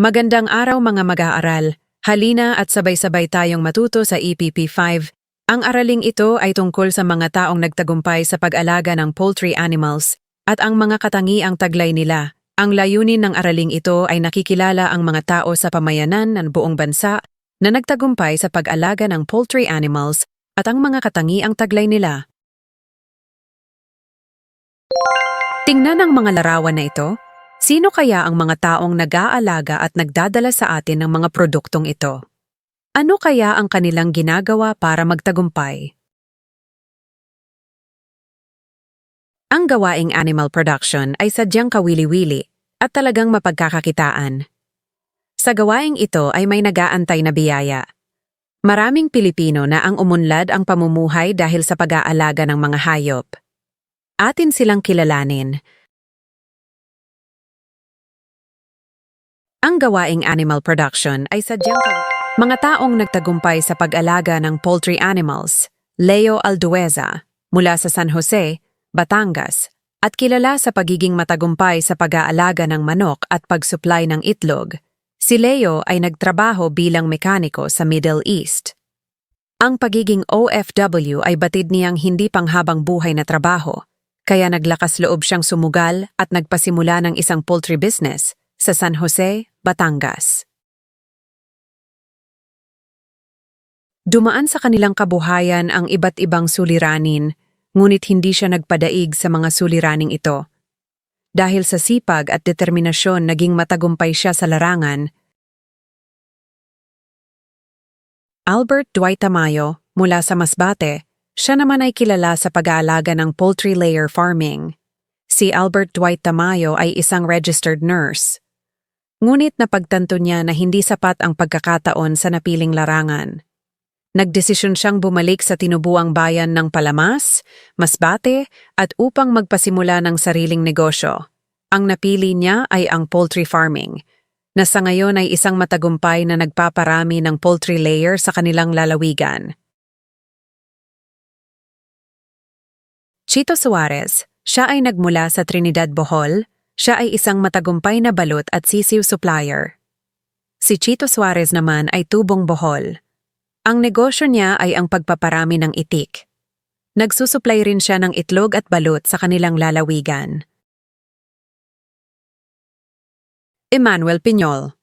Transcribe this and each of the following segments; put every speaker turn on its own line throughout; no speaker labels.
Magandang araw mga mag-aaral. Halina at sabay-sabay tayong matuto sa EPP 5. Ang araling ito ay tungkol sa mga taong nagtagumpay sa pag-alaga ng poultry animals at ang mga katangiang taglay nila. Ang layunin ng araling ito ay nakikilala ang mga tao sa pamayanan ng buong bansa na nagtagumpay sa pag-alaga ng poultry animals at ang mga katangiang taglay nila. Tingnan ang mga larawan na ito. Sino kaya ang mga taong nag-aalaga at nagdadala sa atin ng mga produktong ito? Ano kaya ang kanilang ginagawa para magtagumpay? Ang gawaing animal production ay sadyang kawili-wili at talagang mapagkakakitaan. Sa gawaing ito ay may nagaantay na biyaya. Maraming Pilipino na ang umunlad ang pamumuhay dahil sa pag-aalaga ng mga hayop. Atin silang kilalanin. Ang gawaing animal production ay sadyang mga taong nagtagumpay sa pag-alaga ng poultry animals. Leo Aldueza, mula sa San Jose, Batangas, at kilala sa pagiging matagumpay sa pag-aalaga ng manok at pag-supply ng itlog. Si Leo ay nagtrabaho bilang mekaniko sa Middle East. Ang pagiging OFW ay batid niyang hindi panghabang buhay na trabaho, kaya naglakas loob siyang sumugal at nagpasimula ng isang poultry business sa San Jose, Batangas. Dumaan sa kanilang kabuhayan ang iba't ibang suliranin, ngunit hindi siya nagpadaig sa mga suliraning ito. Dahil sa sipag at determinasyon naging matagumpay siya sa larangan, Albert Dwight Tamayo, mula sa Masbate, siya naman ay kilala sa pag-aalaga ng poultry layer farming. Si Albert Dwight Tamayo ay isang registered nurse. Ngunit napagtanto niya na hindi sapat ang pagkakataon sa napiling larangan. Nagdesisyon siyang bumalik sa tinubuang bayan ng Palamas, Masbate at upang magpasimula ng sariling negosyo. Ang napili niya ay ang poultry farming, na sa ngayon ay isang matagumpay na nagpaparami ng poultry layer sa kanilang lalawigan. Chito Suarez, siya ay nagmula sa Trinidad, Bohol. Siya ay isang matagumpay na balot at sisiw supplier. Si Chito Suarez naman ay tubong Bohol. Ang negosyo niya ay ang pagpaparami ng itik. Nagsusupply rin siya ng itlog at balut sa kanilang lalawigan. Emmanuel Piñol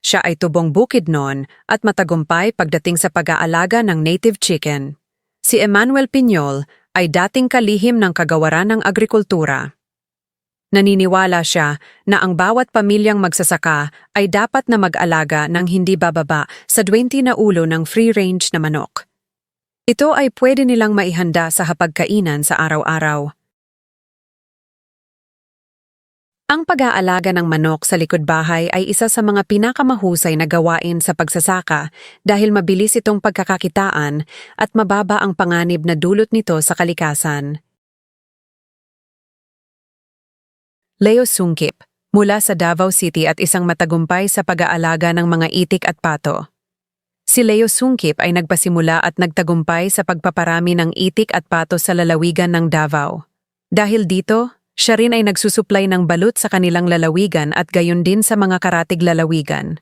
Siya ay tubong bukid noon at matagumpay pagdating sa pag-aalaga ng native chicken. Si Emmanuel Piñol ay dating kalihim ng kagawaran ng agrikultura. Naniniwala siya na ang bawat pamilyang magsasaka ay dapat na mag-alaga ng hindi bababa sa 20 na ulo ng free-range na manok. Ito ay pwede nilang maihanda sa hapagkainan sa araw-araw. Ang pag-aalaga ng manok sa likod bahay ay isa sa mga pinakamahusay na gawain sa pagsasaka dahil mabilis itong pagkakakitaan at mababa ang panganib na dulot nito sa kalikasan. Leo Sungkip, mula sa Davao City at isang matagumpay sa pag-aalaga ng mga itik at pato. Si Leo Sungkip ay nagpasimula at nagtagumpay sa pagpaparami ng itik at pato sa lalawigan ng Davao. Dahil dito, siya rin ay nagsusuplay ng balut sa kanilang lalawigan at gayon din sa mga karatig lalawigan.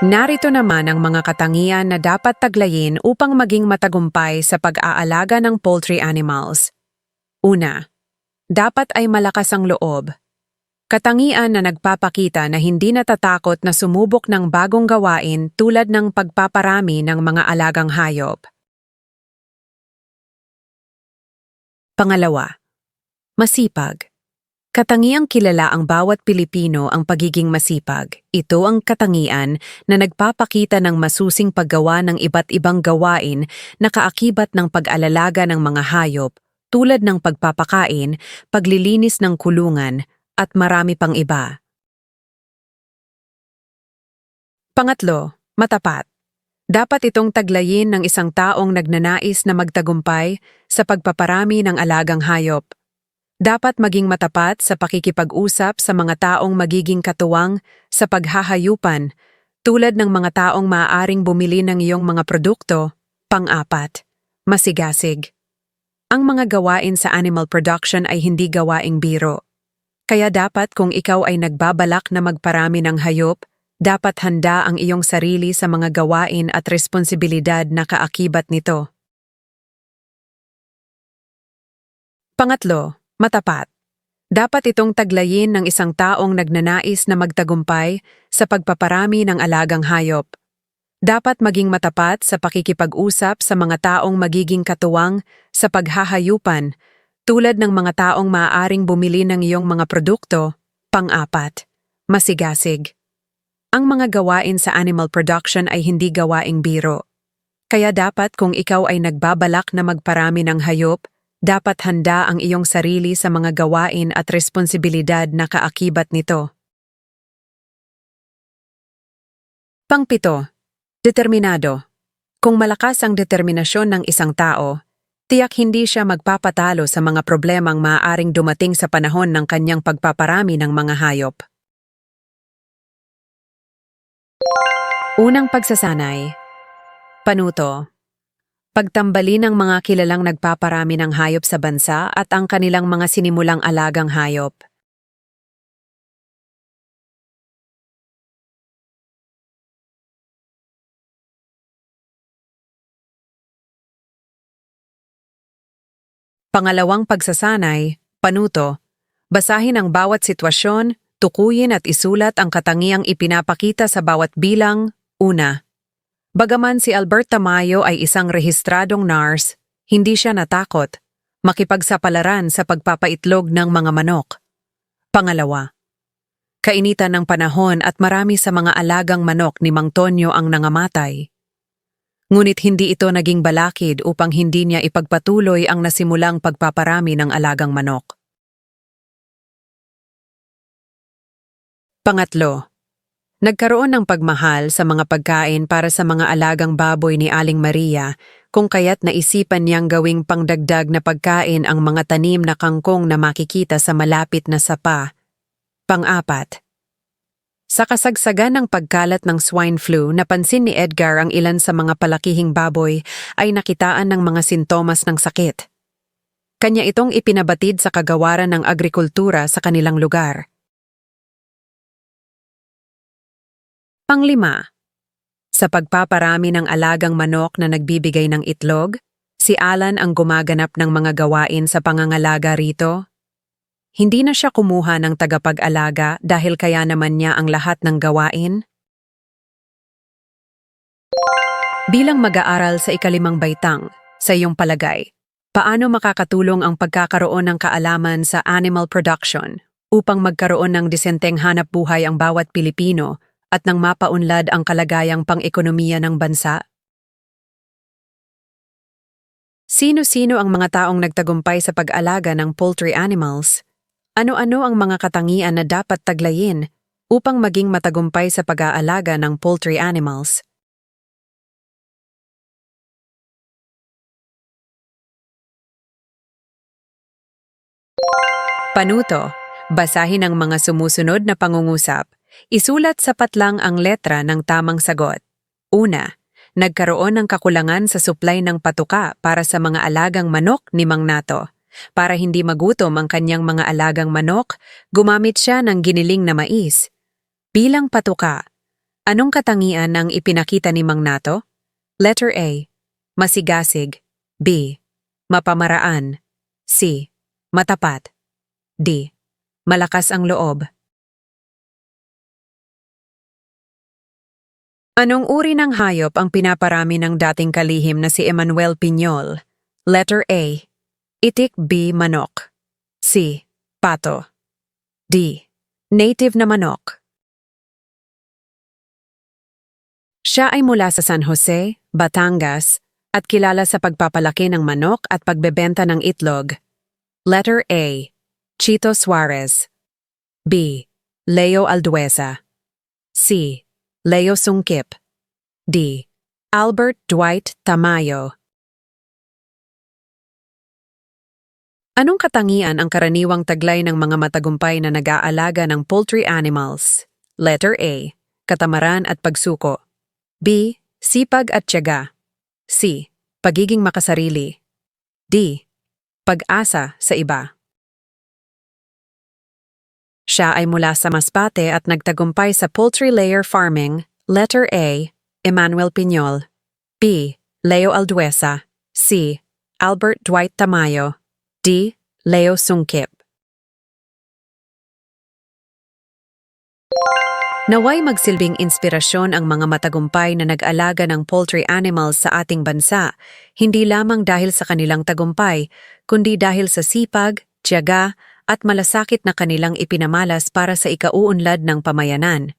Narito naman ang mga katangian na dapat taglayin upang maging matagumpay sa pag-aalaga ng poultry animals. Una, dapat ay malakas ang loob. Katangian na nagpapakita na hindi natatakot na sumubok ng bagong gawain tulad ng pagpaparami ng mga alagang hayop. Pangalawa, masipag. Katangiang kilala ang bawat Pilipino ang pagiging masipag. Ito ang katangian na nagpapakita ng masusing paggawa ng iba't ibang gawain na kaakibat ng pag-alalaga ng mga hayop tulad ng pagpapakain, paglilinis ng kulungan, at marami pang iba. Pangatlo, matapat. Dapat itong taglayin ng isang taong nagnanais na magtagumpay sa pagpaparami ng alagang hayop. Dapat maging matapat sa pakikipag-usap sa mga taong magiging katuwang sa paghahayupan, tulad ng mga taong maaaring bumili ng iyong mga produkto. Pang-apat, masigasig. Ang mga gawain sa animal production ay hindi gawaing biro. Kaya dapat kung ikaw ay nagbabalak na magparami ng hayop, dapat handa ang iyong sarili sa mga gawain at responsibilidad na kaakibat nito. Pangatlo, matapat. Dapat itong taglayin ng isang taong nagnanais na magtagumpay sa pagpaparami ng alagang hayop. Dapat maging matapat sa pakikipag-usap sa mga taong magiging katuwang sa paghahayupan tulad ng mga taong maaaring bumili ng iyong mga produkto. Pang-apat, masigasig. Ang mga gawain sa animal production ay hindi gawaing biro. Kaya dapat kung ikaw ay nagbabalak na magparami ng hayop, dapat handa ang iyong sarili sa mga gawain at responsibilidad na kaakibat nito. Pangpito, determinado. Kung malakas ang determinasyon ng isang tao, tiyak hindi siya magpapatalo sa mga problemang maaaring dumating sa panahon ng kanyang pagpaparami ng mga hayop. Unang pagsasanay. Panuto. Pagtambali ng mga kilalang nagpaparami ng hayop sa bansa at ang kanilang mga sinimulang alagang hayop. Pangalawang pagsasanay, panuto. Basahin ang bawat sitwasyon, tukuyin at isulat ang katangiang ipinapakita sa bawat bilang, una. Bagaman si Albert Tamayo ay isang rehistradong nurse, hindi siya natakot, makipagsapalaran sa pagpapaitlog ng mga manok. Pangalawa. Kainitan ng panahon at marami sa mga alagang manok ni Mang Tonyo ang nangamatay. Ngunit hindi ito naging balakid upang hindi niya ipagpatuloy ang nasimulang pagpaparami ng alagang manok. Pangatlo, nagkaroon ng pagmahal sa mga pagkain para sa mga alagang baboy ni Aling Maria kung kaya't naisipan niyang gawing pangdagdag na pagkain ang mga tanim na kangkong na makikita sa malapit na sapa. Pang-apat, sa kasagsagan ng pagkalat ng swine flu, napansin ni Edgar ang ilan sa mga palakihing baboy ay nakitaan ng mga sintomas ng sakit. Kanya itong ipinabatid sa kagawaran ng agrikultura sa kanilang lugar. Panglima, sa pagpaparami ng alagang manok na nagbibigay ng itlog, si Alan ang gumaganap ng mga gawain sa pangangalaga rito hindi na siya kumuha ng tagapag-alaga dahil kaya naman niya ang lahat ng gawain? Bilang mag-aaral sa ikalimang baitang, sa iyong palagay, paano makakatulong ang pagkakaroon ng kaalaman sa animal production upang magkaroon ng disenteng hanap buhay ang bawat Pilipino at nang mapaunlad ang kalagayang pang-ekonomiya ng bansa? Sino-sino ang mga taong nagtagumpay sa pag-alaga ng poultry animals ano-ano ang mga katangian na dapat taglayin upang maging matagumpay sa pag-aalaga ng poultry animals? Panuto, basahin ang mga sumusunod na pangungusap. Isulat sapat lang ang letra ng tamang sagot. Una, nagkaroon ng kakulangan sa supply ng patuka para sa mga alagang manok ni Mang Nato. Para hindi magutom ang kanyang mga alagang manok, gumamit siya ng giniling na mais. Bilang patuka, anong katangian ang ipinakita ni Mang Nato? Letter A. Masigasig. B. Mapamaraan. C. Matapat. D. Malakas ang loob. Anong uri ng hayop ang pinaparami ng dating kalihim na si Emmanuel Piñol? Letter A. Itik B. Manok C. Pato D. Native na manok Siya ay mula sa San Jose, Batangas, at kilala sa pagpapalaki ng manok at pagbebenta ng itlog. Letter A. Chito Suarez B. Leo Alduesa C. Leo Sungkip D. Albert Dwight Tamayo Anong katangian ang karaniwang taglay ng mga matagumpay na nag-aalaga ng poultry animals? Letter A. Katamaran at pagsuko. B. Sipag at tiyaga. C. Pagiging makasarili. D. Pag-asa sa iba. Siya ay mula sa Masbate at nagtagumpay sa poultry layer farming. Letter A. Emmanuel Piñol. B. Leo Alduesa. C. Albert Dwight Tamayo. D. Leo Sungkip. Naway magsilbing inspirasyon ang mga matagumpay na nag-alaga ng poultry animals sa ating bansa, hindi lamang dahil sa kanilang tagumpay, kundi dahil sa sipag, tiyaga, at malasakit na kanilang ipinamalas para sa ikauunlad ng pamayanan.